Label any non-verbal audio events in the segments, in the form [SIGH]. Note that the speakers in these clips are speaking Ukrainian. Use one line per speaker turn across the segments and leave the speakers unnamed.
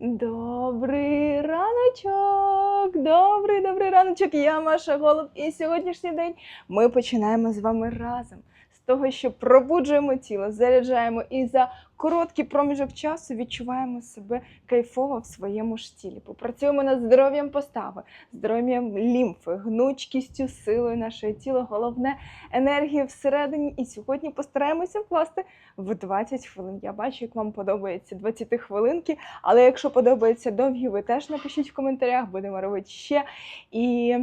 Добрий раночок! Добрий, добрий раночок! Я Маша Голуб, і сьогоднішній день ми починаємо з вами разом. Того, що пробуджуємо тіло, заряджаємо і за короткий проміжок часу відчуваємо себе кайфово в своєму ж тілі. Попрацюємо над здоров'ям постави, здоров'ям лімфи, гнучкістю, силою нашого тіла. Головне енергія всередині. І сьогодні постараємося вкласти в 20 хвилин. Я бачу, як вам подобаються 20 хвилинки. Але якщо подобається довгі, ви теж напишіть в коментарях, будемо робити ще. І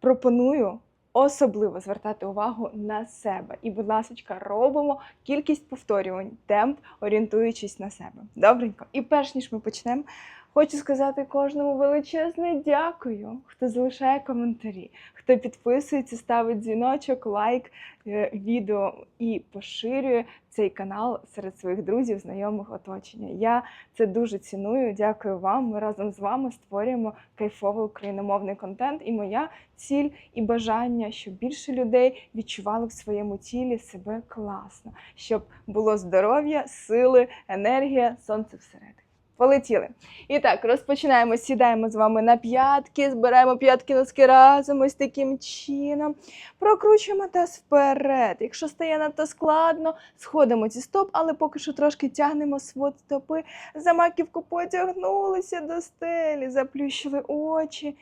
пропоную особливо звертати увагу на себе. І, будь ласка, робимо кількість повторювань, темп, орієнтуючись на себе. Добренько. І перш ніж ми почнемо, хочу сказати кожному величезне дякую, хто залишає коментарі, хто підписується, ставить дзвіночок, лайк е, відео і поширює цей канал серед своїх друзів, знайомих, оточення. Я це дуже ціную. Дякую вам. Ми разом з вами створюємо кайфовий україномовний контент. І моя ціль і бажання, щоб більше людей відчували в своєму тілі себе класно, щоб було здоров'я, сили, енергія, сонце всередині. Полетіли. І так, розпочинаємо. Сідаємо з вами на п'ятки, збираємо п'ятки носки разом ось таким чином. Прокручуємо таз вперед. Якщо стає надто складно, сходимо ці стоп, але поки що трошки тягнемо свод стопи, за маківку потягнулися до стелі, заплющили очі.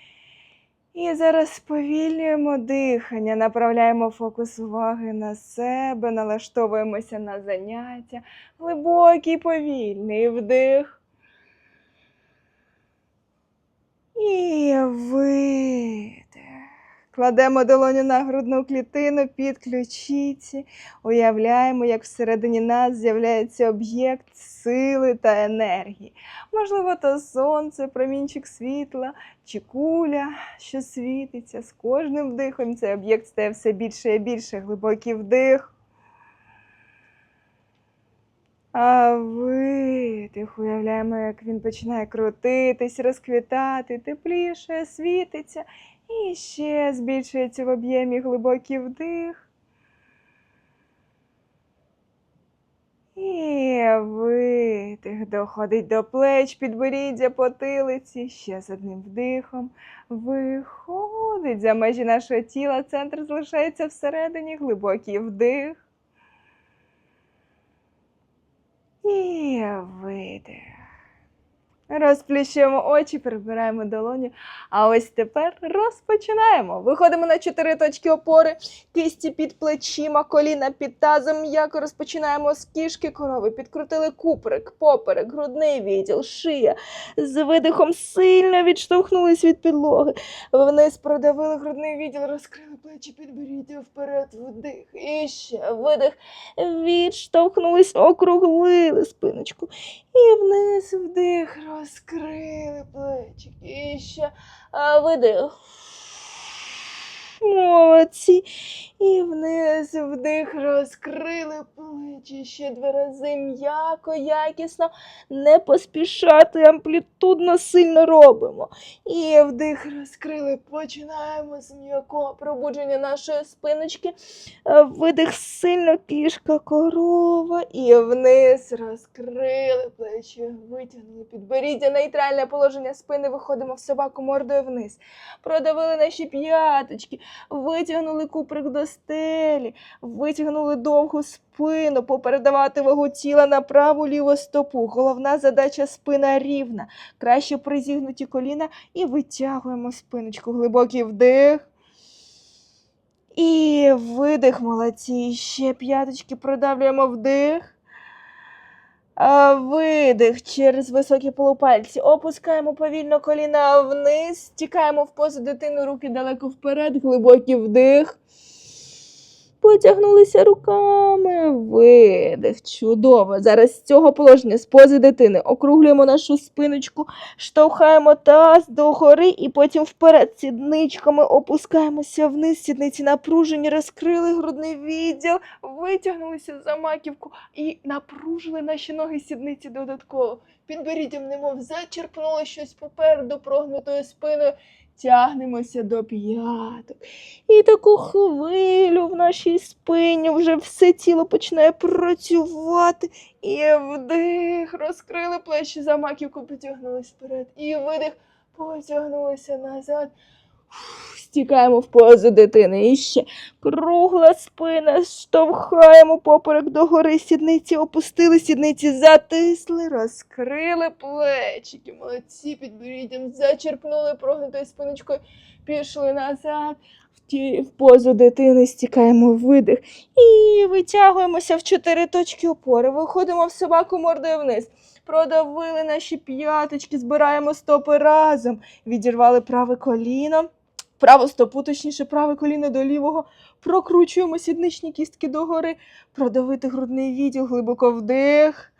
І зараз сповільнюємо дихання, направляємо фокус уваги на себе, налаштовуємося на заняття. Глибокий, повільний вдих. І видих. Кладемо долоню на грудну клітину під ключиці. Уявляємо, як всередині нас з'являється об'єкт сили та енергії. Можливо, то сонце, промінчик світла чи куля, що світиться. З кожним вдихом цей об'єкт стає все більше і більше. Глибокий вдих. А видих, уявляємо, як він починає крутитись, розквітати, тепліше, світиться. І ще збільшується в об'ємі глибокий вдих. І видих доходить до плеч, підборіддя, потилиці. Ще з одним вдихом. Виходить за межі нашого тіла. Центр залишається всередині, глибокий вдих. І видих. Розплющуємо очі, прибираємо долоню. А ось тепер розпочинаємо. Виходимо на чотири точки опори, кисті під плечима, коліна під тазом. М'яко розпочинаємо з кішки корови. Підкрутили куприк, поперек, грудний відділ, шия. З видихом сильно відштовхнулись від підлоги. Вниз продавили грудний відділ, розкрили плечі, підберіть вперед, вдих. І ще видих. Відштовхнулись, округлили спиночку. І вниз вдих, розкрили плечики. І ще видих. Молодці. І вниз вдих, розкрили плечі. Ще два рази м'яко, якісно. Не поспішати, амплітудно сильно робимо. І вдих, розкрили. Починаємо з м'якого пробудження нашої спиночки. Е, Видих сильно кішка корова. І вниз розкрили плечі, витягнули підборіддя, нейтральне положення спини. Виходимо в собаку мордою вниз. Продавили наші п'яточки, витягнули куприк до стелі, витягнули довгу спину, попередавати вагу тіла на праву ліву стопу. Головна задача спина рівна. Краще призігнуті коліна і витягуємо спиночку. Глибокий вдих. І видих, молодці. Ще п'яточки продавлюємо вдих. Видих через високі полупальці. Опускаємо повільно коліна вниз, тікаємо в позу дитини, руки далеко вперед, глибокий вдих. Потягнулися руками. Видих. Чудово. Зараз з цього положення, з пози дитини, округлюємо нашу спиночку, штовхаємо таз догори і потім вперед сідничками опускаємося вниз. Сідниці напружені, розкрили грудний відділ, витягнулися за маківку і напружили наші ноги сідниці додатково. підборіддям, немов зачерпнули щось попереду прогнутою спиною. Тягнемося до п'яток. І таку хвилю в нашій спині вже все тіло починає працювати. І вдих, розкрили плечі за маківку, потягнулись вперед. І видих, потягнулися назад. Стікаємо в позу дитини. І ще кругла спина, штовхаємо поперек догори, сідниці опустили, сідниці затисли, розкрили плечики. Молодці, під підборіддям зачерпнули прогнутою спиночкою, пішли назад. В, в позу дитини стікаємо видих і витягуємося в чотири точки опори. Виходимо в собаку мордою вниз. Продавили наші п'яточки, збираємо стопи разом. Відірвали праве коліно, праву стопу, точніше, праве коліно до лівого. Прокручуємо сідничні кістки догори, продавити грудний відділ, глибоко вдих.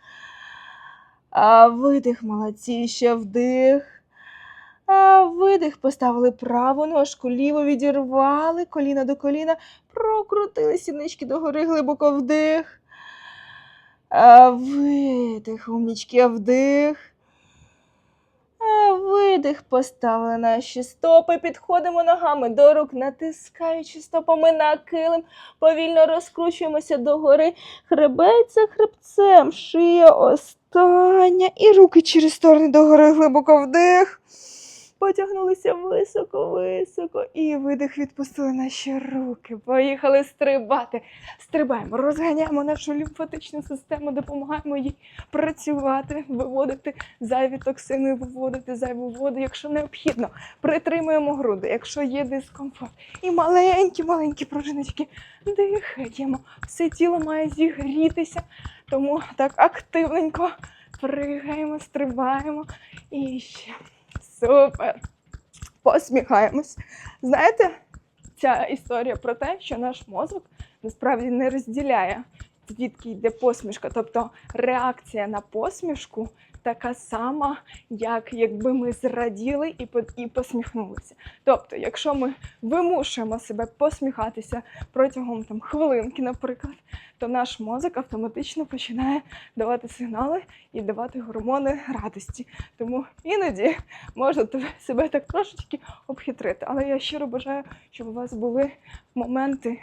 А видих, молодці, ще вдих. А видих, поставили праву ножку, ліву відірвали, коліна до коліна, прокрутили сіднички догори, глибоко вдих. А видих, умнічки, вдих. Видих, поставили наші стопи, підходимо ногами до рук, натискаючи стопами на килим, повільно розкручуємося догори, хребець за хребцем, шия остання і руки через сторони догори, глибоко вдих. Потягнулися високо-високо і видих відпустили наші руки. Поїхали стрибати. Стрибаємо, розганяємо нашу лімфатичну систему, допомагаємо їй працювати, виводити зайві токсини, виводити зайву воду, якщо необхідно. Притримуємо груди, якщо є дискомфорт. І маленькі-маленькі пружиночки дихаємо. Все тіло має зігрітися, тому так активненько пригаємо, стрибаємо і ще. Супер! Посміхаємось. Знаєте, ця історія про те, що наш мозок насправді не розділяє, звідки йде посмішка. Тобто реакція на посмішку така сама, як якби ми зраділи і, і посміхнулися. Тобто, якщо ми вимушуємо себе посміхатися протягом там, хвилинки, наприклад, то наш мозок автоматично починає давати сигнали і давати гормони радості. Тому іноді можна себе так трошечки обхитрити. Але я щиро бажаю, щоб у вас були моменти,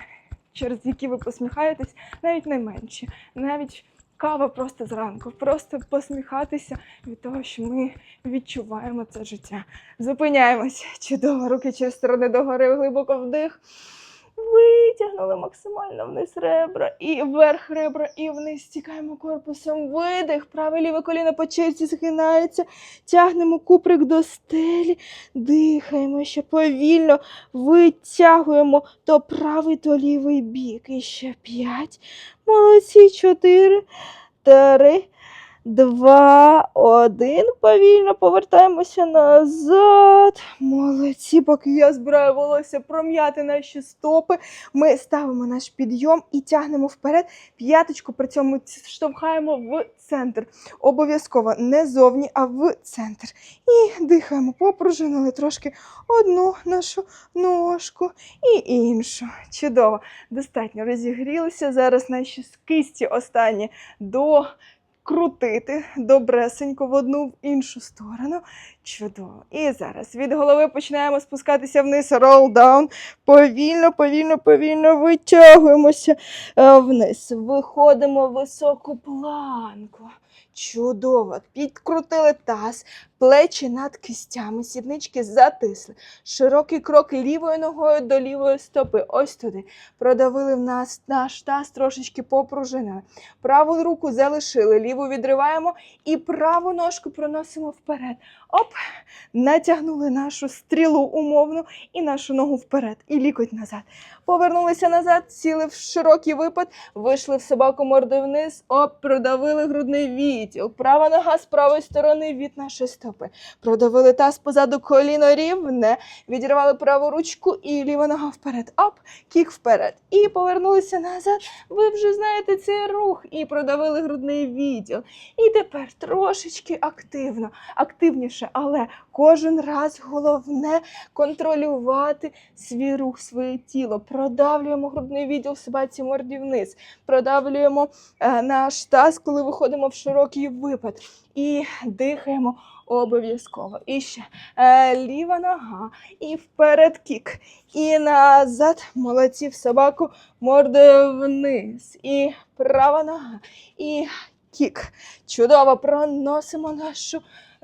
через які ви посміхаєтесь, навіть найменші, навіть кава просто зранку, просто посміхатися від того, що ми відчуваємо це життя. Зупиняємось. Чудово, руки через сторони догори, глибоко вдих. Витягнули максимально вниз ребра і вверх ребра, і вниз стікаємо корпусом. Видих. Праве ліве коліно по черзі згинається. Тягнемо куприк до стелі. Дихаємо ще повільно. Витягуємо то правий, то лівий бік. І ще п'ять. Молодці. Чотири, три, два, один. Повільно повертаємося назад. Молодці, поки я збираю волосся пром'яти наші стопи. Ми ставимо наш підйом і тягнемо вперед. П'яточку при цьому штовхаємо в центр. Обов'язково не зовні, а в центр. І дихаємо, попружинили трошки одну нашу ножку і іншу. Чудово. Достатньо розігрілися. Зараз наші кисті останні до. Крутити добресенько в одну в іншу сторону. Чудово. І зараз від голови починаємо спускатися вниз. Roll down. Повільно, повільно, повільно витягуємося е, вниз. Виходимо в високу планку. Чудово. Підкрутили таз, плечі над кистями, сіднички затисли. Широкий крок лівою ногою до лівої стопи. Ось туди. Продавили в нас наш таз, трошечки попружинили. Праву руку залишили, ліву відриваємо і праву ножку проносимо вперед. Оп, натягнули нашу стрілу умовну і нашу ногу вперед, і лікоть назад. Повернулися назад, сіли в широкий випад, вийшли в собаку мордою вниз, оп, продавили грудний відділ. Права нога з правої сторони від нашої стопи. Продавили таз позаду коліно рівне, відірвали праву ручку і ліва нога вперед. Оп, кік вперед. І повернулися назад. Ви вже знаєте цей рух і продавили грудний відділ. І тепер трошечки активно, активніше, але кожен раз головне контролювати свій рух, своє тіло. Продавлюємо грудний відділ в собаці морді вниз. Продавлюємо е, наш таз, коли виходимо в широкий випад. І дихаємо обов'язково. І ще е, ліва нога, і вперед кік. І назад. Молодці в собаку мордою вниз. І права нога. І кік. Чудово проносимо нашу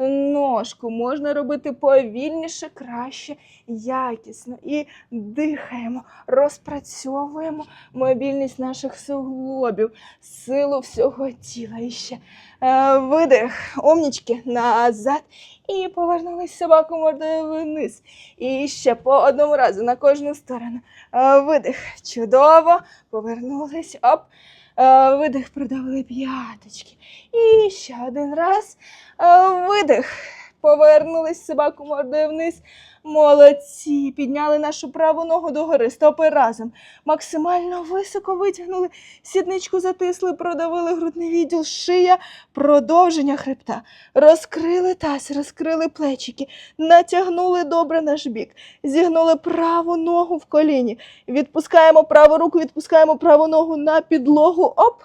ножку. Можна робити повільніше, краще, якісно. І дихаємо, розпрацьовуємо мобільність наших суглобів, силу всього тіла. І ще е, видих, омнічки назад. І повернулись собаку мордою вниз. І ще по одному разу на кожну сторону. Е, видих. Чудово. Повернулись. Оп. Е, видих, продавили п'яточки. І ще один раз. Е, видих. Повернулись собаку мордою вниз. Молодці. Підняли нашу праву ногу догори. Стопи разом. Максимально високо витягнули. Сідничку затисли, продавили грудний відділ, шия, продовження хребта. Розкрили таз, розкрили плечики, натягнули добре наш бік, зігнули праву ногу в коліні. Відпускаємо праву руку, відпускаємо праву ногу на підлогу. Оп!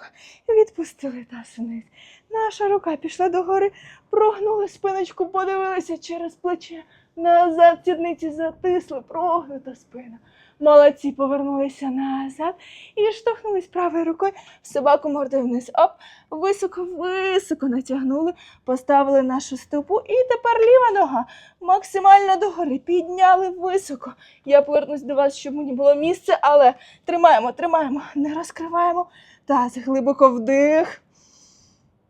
Відпустили таз вниз. Наша рука пішла догори, прогнули спиночку, подивилися через плече. Назад сідниці затисли, прогнута спина. Молодці, повернулися назад і штовхнулись правою рукою собаку мордою вниз. Оп, високо, високо натягнули, поставили нашу стопу. І тепер ліва нога максимально догори. Підняли високо. Я повернусь до вас, щоб мені було місце, але тримаємо, тримаємо, не розкриваємо. Таз, глибоко вдих.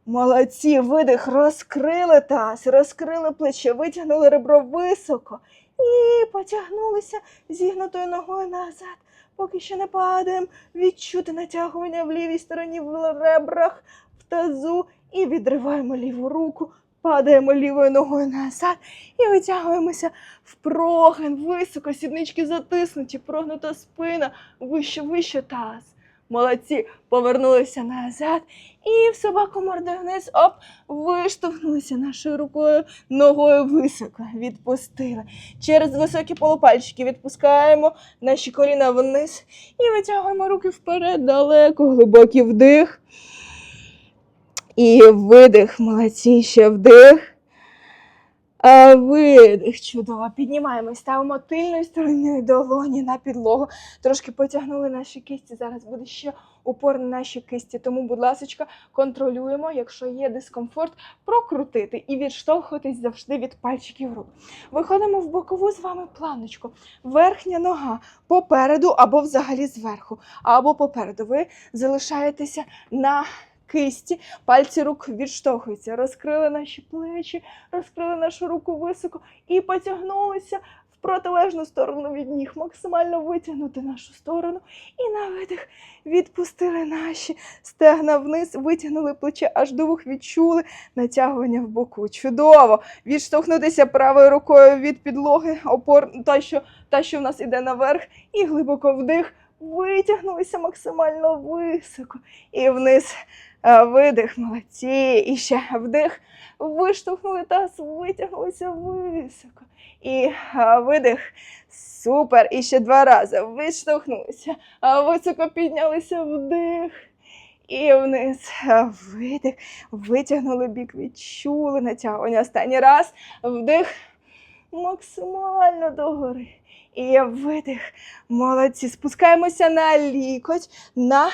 Молодці, видих, розкрили таз, розкрили плече, витягнули ребро високо і потягнулися зігнутою ногою назад. Поки що не падаємо, відчути натягування в лівій стороні в ребрах, в тазу і відриваємо ліву руку, падаємо лівою ногою назад і витягуємося в прогин, високо, сіднички затиснуті, прогнута спина, вище, вище таз. Молодці, повернулися назад і в собаку мордою вниз, оп, виштовхнулися нашою рукою, ногою високо, відпустили. Через високі полупальчики відпускаємо наші коліна вниз і витягуємо руки вперед, далеко, глибокий вдих. І видих, молодці, ще вдих. А видих, чудово. Піднімаємось, ставимо тильною стороною долоні на підлогу. Трошки потягнули наші кисті. Зараз буде ще упор на наші кисті. Тому, будь ласка, контролюємо, якщо є дискомфорт, прокрутити і відштовхуватись завжди від пальчиків рук. Виходимо в бокову з вами планочку. Верхня нога попереду або взагалі зверху, або попереду. Ви залишаєтеся на кисті, пальці рук відштовхуються, розкрили наші плечі, розкрили нашу руку високо і потягнулися в протилежну сторону від ніг, максимально витягнути нашу сторону. І на видих відпустили наші стегна вниз, витягнули плече аж до відчули натягування в боку. Чудово! Відштовхнутися правою рукою від підлоги, опор, та, що, та, що в нас іде наверх, і глибоко вдих. Витягнулися максимально високо і вниз. Е, Видих, молодці. І ще вдих. Виштовхнули таз, витягнулися високо. І е, видих. Супер. І ще два рази. Виштовхнулися. Е, Високо піднялися вдих. І вниз. Видих. Витягнули бік, відчули натягування. Останній раз. Вдих. Максимально догори. І видих. Молодці. Спускаємося на лікоть, на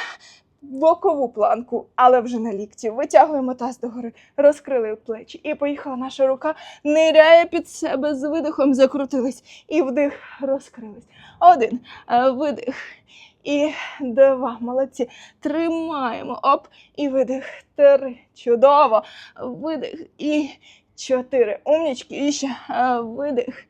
бокову планку, але вже на лікті. Витягуємо таз догори, розкрили плечі. І поїхала наша рука, ниряє під себе з видихом, закрутились. І вдих, розкрились. Один. е, Видих. І два. Молодці. Тримаємо. Оп. І видих. Три. Чудово. Видих. І чотири. Умнічки. І ще е, видих.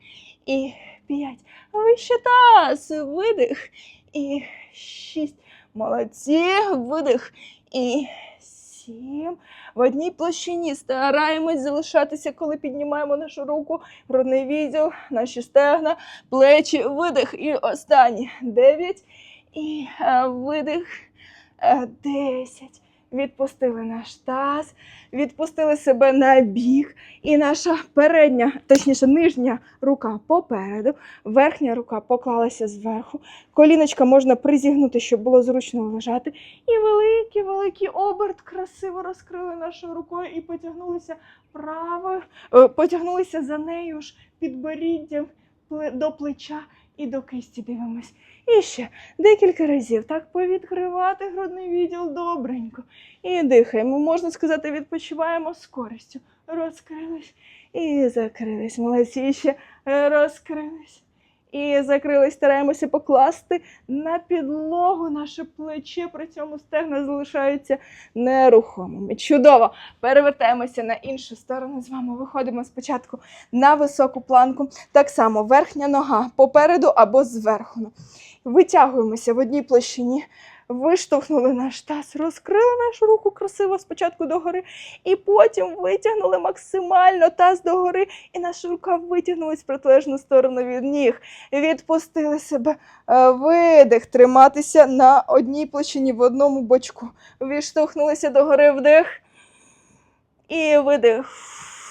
І п'ять. Вище таз. Видих. І шість. Молодці. Видих. І сім. В одній площині стараємось залишатися, коли піднімаємо нашу руку, грудний відділ, наші стегна, плечі, видих. І останній. Дев'ять. І е, видих. Е, Десять. Відпустили наш таз, відпустили себе на бік, і наша передня, точніше, нижня рука попереду, верхня рука поклалася зверху. Коліночка можна призігнути, щоб було зручно лежати. І великий, великий оберт красиво розкрили нашою рукою і потягнулися правою, е, потягнулися за нею ж підборіддям до плеча і до кисті дивимось. І ще декілька разів так повідкривати грудний відділ добренько. І дихаємо. Можна сказати, відпочиваємо з користю. Розкрились і закрились. Молодці ще розкрились. І закрились, стараємося покласти на підлогу наше плече, при цьому стегна залишаються нерухомими. Чудово! Перевертаємося на іншу сторону з вами. Виходимо спочатку на високу планку. Так само верхня нога попереду або зверху. Витягуємося в одній площині, виштовхнули наш таз, розкрили нашу руку красиво спочатку догори, і потім витягнули максимально таз догори, і наша рука витягнулась в протилежну сторону від ніг. Відпустили себе. Е, Видих, триматися на одній площині в одному бочку. Відштовхнулися догори вдих. І видих.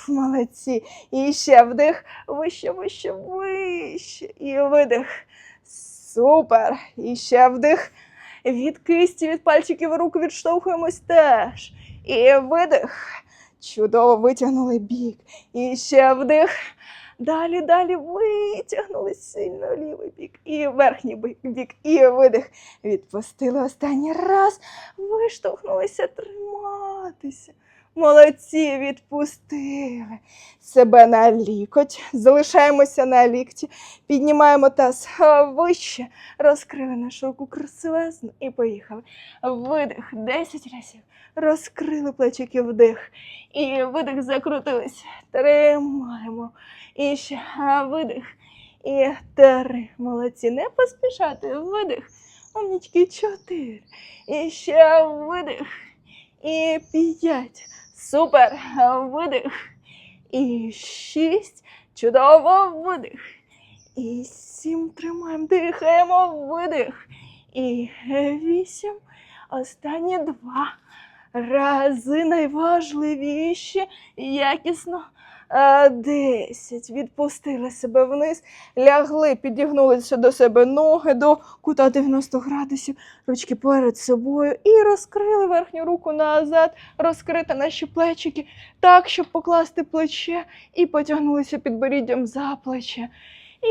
Молодці. І ще вдих. Вище, вище, вище. І видих. Супер. І ще вдих. Від кисті, від пальчиків рук відштовхуємось теж. І видих. Чудово витягнули бік. І ще вдих. Далі, далі витягнули сильно лівий бік. І верхній бік. І видих. Відпустили останній раз. Виштовхнулися триматися. Молодці, відпустили себе на лікоть. Залишаємося на лікті. Піднімаємо таз вище. Розкрили нашу руку красивезно і поїхали. Видих 10 разів. Розкрили плечики вдих. І видих закрутились. Тримаємо. І ще видих. І три. Молодці. Не поспішати. Видих. Умнічки, чотири. І ще видих. І п'ять. Супер. Видих. І шість. Чудово. Видих. І сім. Тримаємо. Дихаємо. Видих. І вісім. Останні два рази найважливіші. Якісно. Е, Десять. Відпустили себе вниз, лягли, підігнулися до себе ноги до кута 90 градусів, ручки перед собою і розкрили верхню руку назад, розкрити наші плечики так, щоб покласти плече, і потягнулися підборіддям за плече.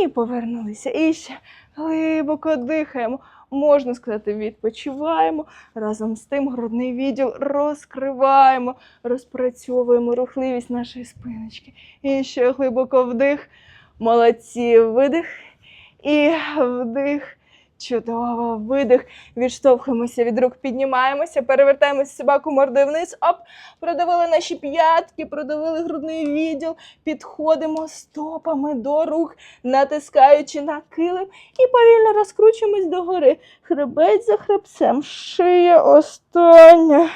І повернулися. І ще глибоко дихаємо. Можна сказати, відпочиваємо. Разом з тим грудний відділ розкриваємо, розпрацьовуємо рухливість нашої спиночки. І ще глибоко вдих. Молодці, видих. І вдих. Чудово, видих. Відштовхуємося від рук, піднімаємося, перевертаємося собаку мордою вниз. Оп, продавили наші п'ятки, продавили грудний відділ, підходимо стопами до рук, натискаючи на килим і повільно розкручуємось догори. Хребець за хребцем, шия остання.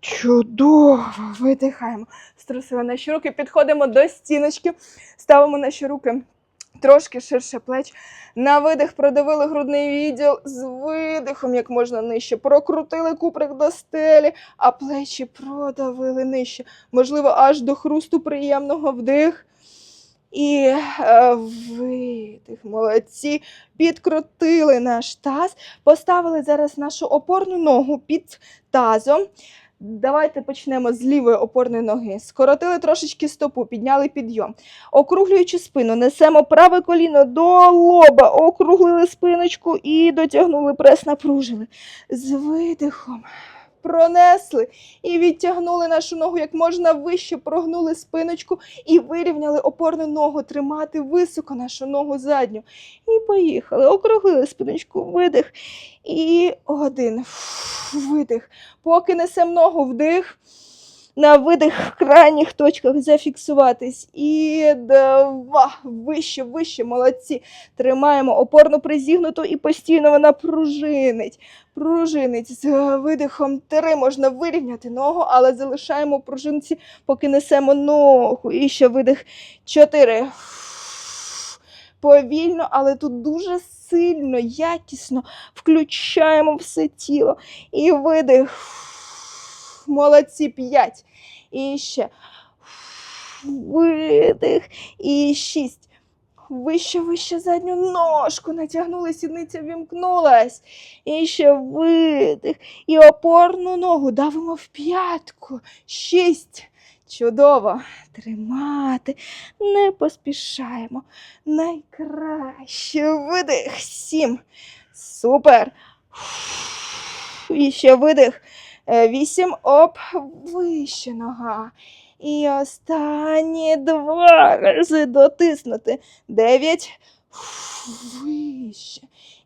Чудово, видихаємо. Струсили наші руки, підходимо до стіночки, ставимо наші руки трошки ширше плеч. На видих продавили грудний відділ з видихом, як можна нижче. Прокрутили куприк до стелі, а плечі продавили нижче. Можливо, аж до хрусту приємного вдих. І е, видих, молодці. Підкрутили наш таз, поставили зараз нашу опорну ногу під тазом. Давайте почнемо з лівої опорної ноги. Скоротили трошечки стопу, підняли підйом. Округлюючи спину, несемо праве коліно до лоба, округлили спиночку і дотягнули прес, напружили. З видихом пронесли і відтягнули нашу ногу як можна вище, прогнули спиночку і вирівняли опорну ногу, тримати високо нашу ногу задню. І поїхали. Округлили спиночку, видих. І один видих. Поки несемо ногу вдих. На видих крайніх точках зафіксуватись. І два. Вище, вище, молодці. Тримаємо опорно призігнуту і постійно вона пружинить. Пружинить. З видихом три можна вирівняти ногу, але залишаємо пружинці, поки несемо ногу. І ще видих. Чотири. Повільно, але тут дуже сильно, якісно включаємо все тіло. І видих. Молодці. П'ять. І ще. Видих. І шість. Вище, вище задню ножку натягнули, сідниця вімкнулась. І ще видих. І опорну ногу давимо в п'ятку. Шість. Чудово. Тримати. Не поспішаємо. Найкраще. Видих. Сім. Супер. І ще видих. Е, Вісім. Оп. Вище нога. І останні два рази дотиснути. Дев'ять. Вище.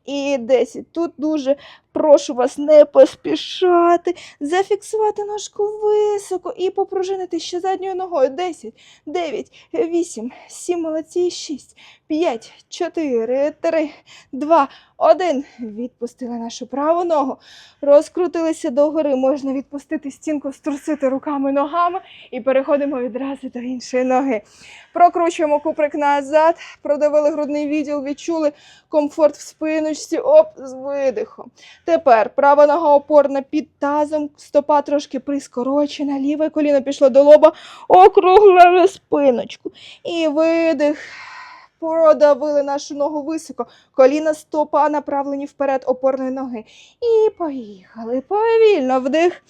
І десять. Тут дуже прошу вас не поспішати, зафіксувати ножку високо і попружинити ще задньою ногою. Десять, дев'ять, вісім, сім, молодці, шість, п'ять, чотири, три, два, один. Відпустили нашу праву ногу. Розкрутилися догори. Можна відпустити стінку, струсити руками, ногами і переходимо відразу до іншої ноги. Прокручуємо куприк назад, продавили грудний відділ, відчули комфорт в спиночці. Оп, з видихом. Тепер права нога опорна під тазом, стопа трошки прискорочена, ліве коліно пішло до лоба, округлили спиночку. І видих. Продавили нашу ногу високо, коліна стопа направлені вперед опорної ноги. І поїхали повільно. Вдих.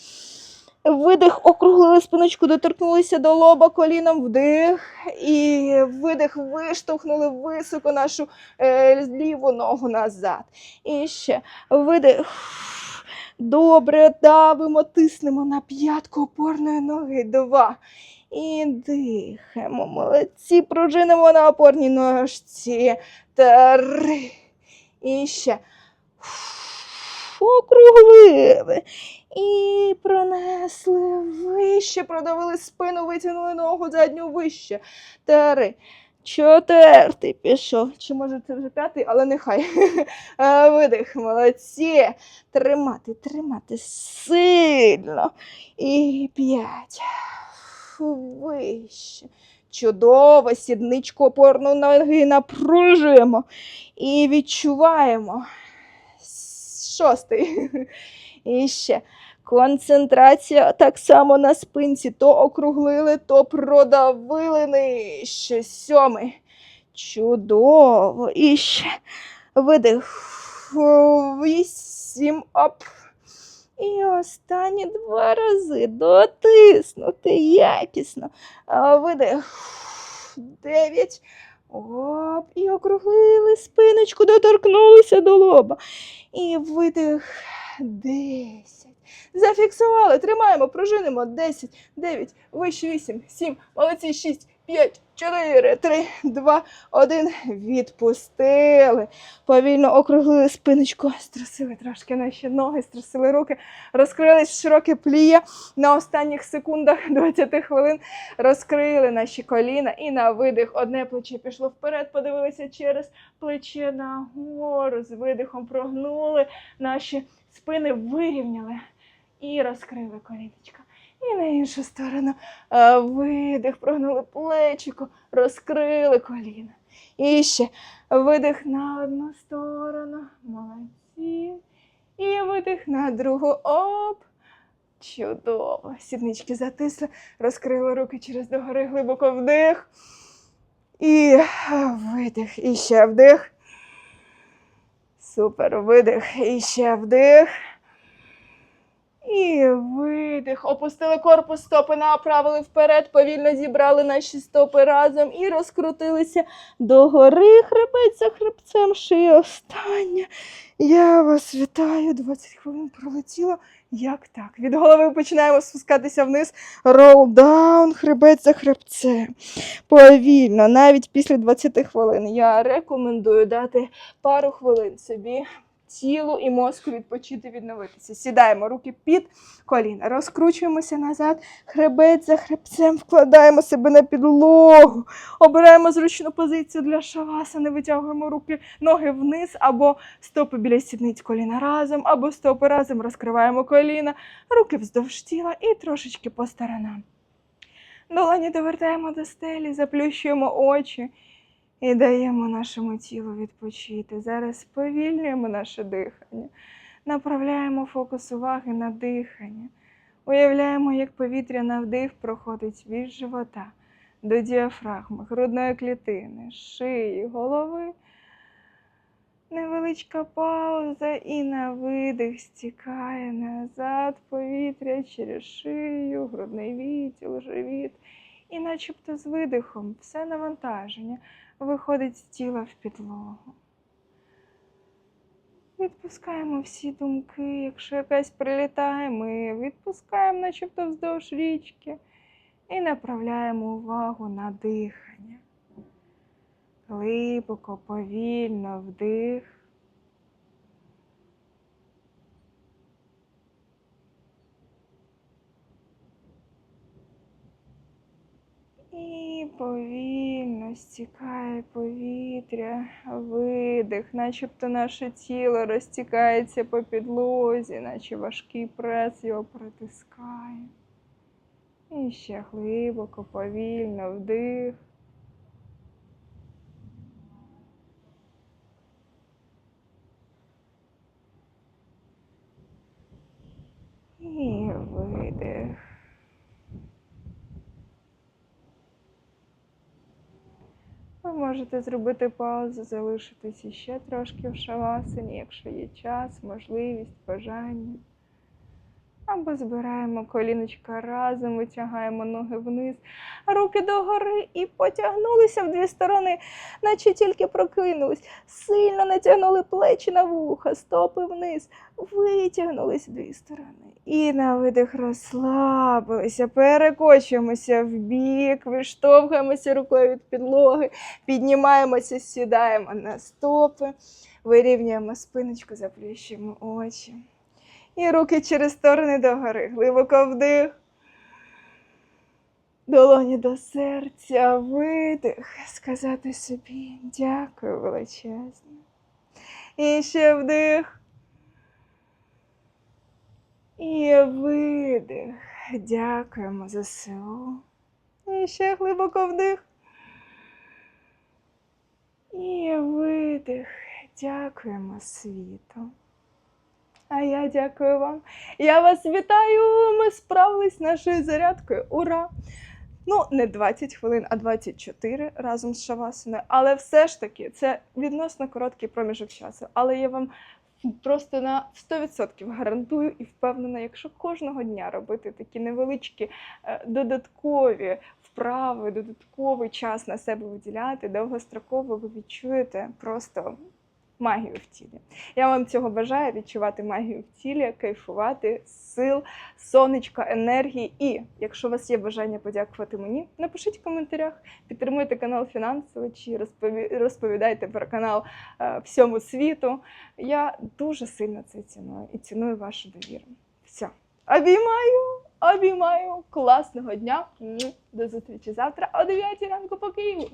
Видих, округлили спиночку, доторкнулися до лоба коліном, вдих і видих, виштовхнули високо нашу е, ліву ногу назад. І ще видих. Добре, давимо, тиснемо на п'ятку опорної ноги. Два. І дихаємо. Молодці, пружинимо на опорній ножці. Три. І ще. Округлили. І пронесли вище, продавили спину, витягнули ногу задню вище. Три. Четвертий пішов. Чи може це вже п'ятий, але нехай. [LAUGHS] Видих, молодці. Тримати, тримати сильно. І п'ять. Вище. Чудово, сідничку опорну ноги напружуємо. І відчуваємо. Шостий. [LAUGHS] І ще. Концентрація так само на спинці. То округлили, то продавили нижче. Сьомий. Чудово. І ще видих. Вісім. Оп. І останні два рази дотиснути якісно. Видих. Дев'ять. Оп. І округлили спиночку, доторкнулися до лоба. І видих. Десять. Зафіксували. Тримаємо, пружинимо. Десять, дев'ять, вище вісім, сім, молодці, шість, п'ять, чотири, три, два, один. Відпустили. Повільно округлили спиночку, струсили трошки наші ноги, струсили руки, розкрились широке пліє. На останніх секундах [LAUGHS] 20 хвилин розкрили наші коліна і на видих одне плече пішло вперед, подивилися через плече нагору. З видихом прогнули наші спини, вирівняли і розкрили коліночка. І на іншу сторону видих, прогнули плечико, розкрили коліна. І ще видих на одну сторону. Молодці. І видих на другу. Оп. Чудово. Сіднички затисли, розкрили руки через догори, глибоко вдих. І видих. І ще вдих. Супер. Видих. І ще вдих. І видих. Опустили корпус, стопи направили вперед, повільно зібрали наші стопи разом і розкрутилися догори, хребець за хребцем, шия остання. Я вас вітаю. 20 хвилин пролетіло. Як так? Від голови починаємо спускатися вниз. Down, хребець за хребцем. Повільно, навіть після 20 хвилин. Я рекомендую дати пару хвилин собі тілу і мозку відпочити, відновитися. Сідаємо руки під коліна, розкручуємося назад, хребець за хребцем, вкладаємо себе на підлогу, обираємо зручну позицію для шавасани, витягуємо руки, ноги вниз, або стопи біля сідниць коліна разом, або стопи разом розкриваємо коліна, руки вздовж тіла і трошечки по сторонам. Долоні довертаємо до стелі, заплющуємо очі і даємо нашому тілу відпочити. Зараз сповільнюємо наше дихання, направляємо фокус уваги на дихання. Уявляємо, як повітря на вдих проходить від живота до діафрагми, грудної клітини, шиї, голови. Невеличка пауза і на видих стікає назад повітря через шию, грудний відділ, живіт. І начебто з видихом все навантаження виходить з тіла в підлогу. Відпускаємо всі думки. Якщо якась прилітає, ми відпускаємо, начебто вздовж річки, і направляємо увагу на дихання. Глибоко, повільно вдих. І повільно стікає повітря, видих, начебто наше тіло розтікається по підлозі, наче важкий прес його притискає. І ще глибоко, повільно вдих. І видих. Ви можете зробити паузу, залишитись іще трошки в шавасані, якщо є час, можливість, бажання. Або збираємо коліночка разом, витягаємо ноги вниз, руки догори і потягнулися в дві сторони, наче тільки прокинулись. Сильно натягнули плечі на вуха, стопи вниз, витягнулись в дві сторони. І на видих розслабилися, перекочуємося в бік, виштовхуємося рукою від підлоги, піднімаємося, сідаємо на стопи, вирівнюємо спиночку, заплющуємо очі. І руки через сторони догори. Глибоко вдих. Долоні до серця, видих. Сказати собі дякую величезне. І ще вдих. І видих. Дякуємо за силу. І ще глибоко вдих. І видих. Дякуємо світу. А я дякую вам. Я вас вітаю. Ми справились з нашою зарядкою. Ура! Ну, не 20 хвилин, а 24 разом з шавасаною. Але все ж таки це відносно короткий проміжок часу. Але я вам просто на 100% гарантую і впевнена, якщо кожного дня робити такі невеличкі е, додаткові вправи, додатковий час на себе виділяти, довгостроково ви відчуєте просто магію в тілі. Я вам цього бажаю відчувати магію в тілі, кайфувати, сил, сонечка, енергії. І якщо у вас є бажання подякувати мені, напишіть в коментарях, підтримуйте канал фінансово чи розпові- розповідайте про канал е, всьому світу. Я дуже сильно це ціную і ціную вашу довіру. Все, обіймаю, обіймаю. Класного дня. До зустрічі завтра о 9 ранку по Києву.